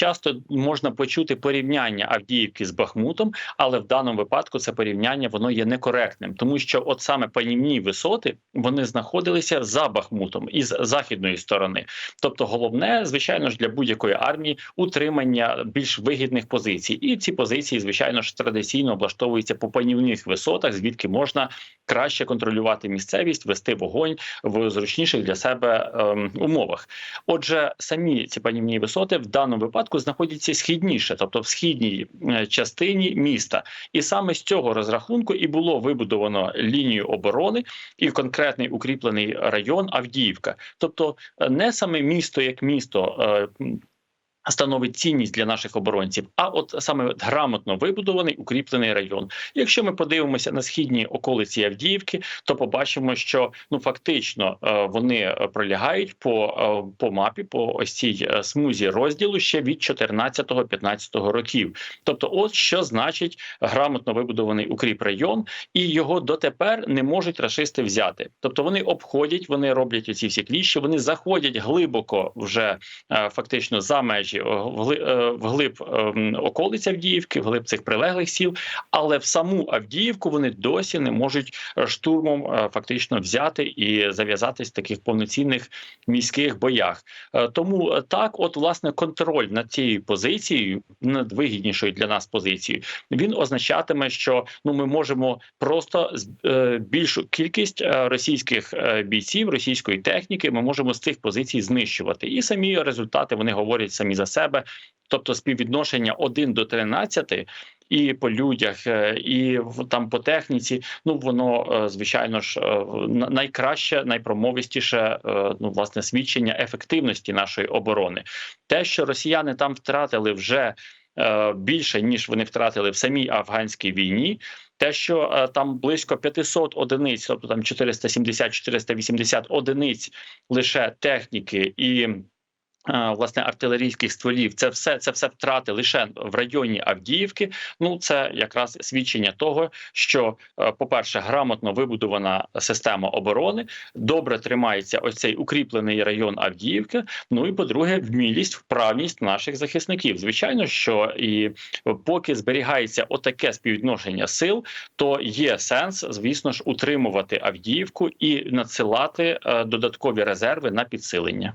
часто можна почути порівняння Авдіївки з Бахмутом, але в даному випадку це порівняння воно є некоректним, тому що от саме панівні висоти вони знаходилися за Бахмутом із західної сторони. Тобто, головне, звичайно ж, для будь-якої армії утримання більш вигідних позицій, і ці позиції, звичайно ж, традиційно облаштовуються по панівних висотах, звідки можна краще контролювати місцевість, вести вогонь в зручніших для себе ем, умовах. Отже, самі ці панівні висоти в даному випадку знаходяться східніше, тобто в східній е, частині міста, і саме з цього розрахунку і було вибудовано лінію оборони і конкретний укріплений район Авдіївка, тобто е, не саме місто як місто. Становить цінність для наших оборонців, а от саме грамотно вибудований укріплений район. Якщо ми подивимося на східні околиці Авдіївки, то побачимо, що ну фактично е, вони пролягають по, е, по мапі, по ось цій е, смузі розділу ще від 14-15 років. Тобто, от що значить грамотно вибудований укріп район, і його дотепер не можуть рашисти взяти. Тобто вони обходять, вони роблять оці всі кліщі, вони заходять глибоко вже фактично за межі о, вгли- е, вглиб ем, околиць Авдіївки, вглиб цих прилеглих сіл, але в саму Авдіївку вони досі не можуть е, штурмом е, фактично взяти і зав'язатись в таких повноцінних міських боях. Е, Тому е, так, от власне контроль над цією позицією, над вигіднішою для нас позицією, він означатиме, що ну ми можемо просто е, більшу кількість е, російських е, бійців, російської техніки, ми можемо з цих позицій знищувати. І самі результати вони говорять самі за себе. Тобто співвідношення 1 до 13 і по людях, е, і в- там по техніці. Ну воно е, звичайно ж е, найкраще, найпромовистіше ну власне свідчення ефективності нашої оборони. Те, що росіяни там втратили вже більше ніж вони втратили в самій афганській війні. Те, що там близько 500 одиниць, тобто там 470-480 одиниць лише техніки і власне артилерійських стволів, це все це все втрати лише в районі Авдіївки. Ну це якраз свідчення того, що, е, по-перше, грамотно вибудована система оборони, добре тримається ось цей укріплений район Авдіївки. Ну і по-друге, вмілість, вправність наших захисників. Звичайно, що і поки зберігається отаке співвідношення сил, то є сенс, звісно ж, утримувати Авдіївку і надсилати е, додаткові резерви на підсилення.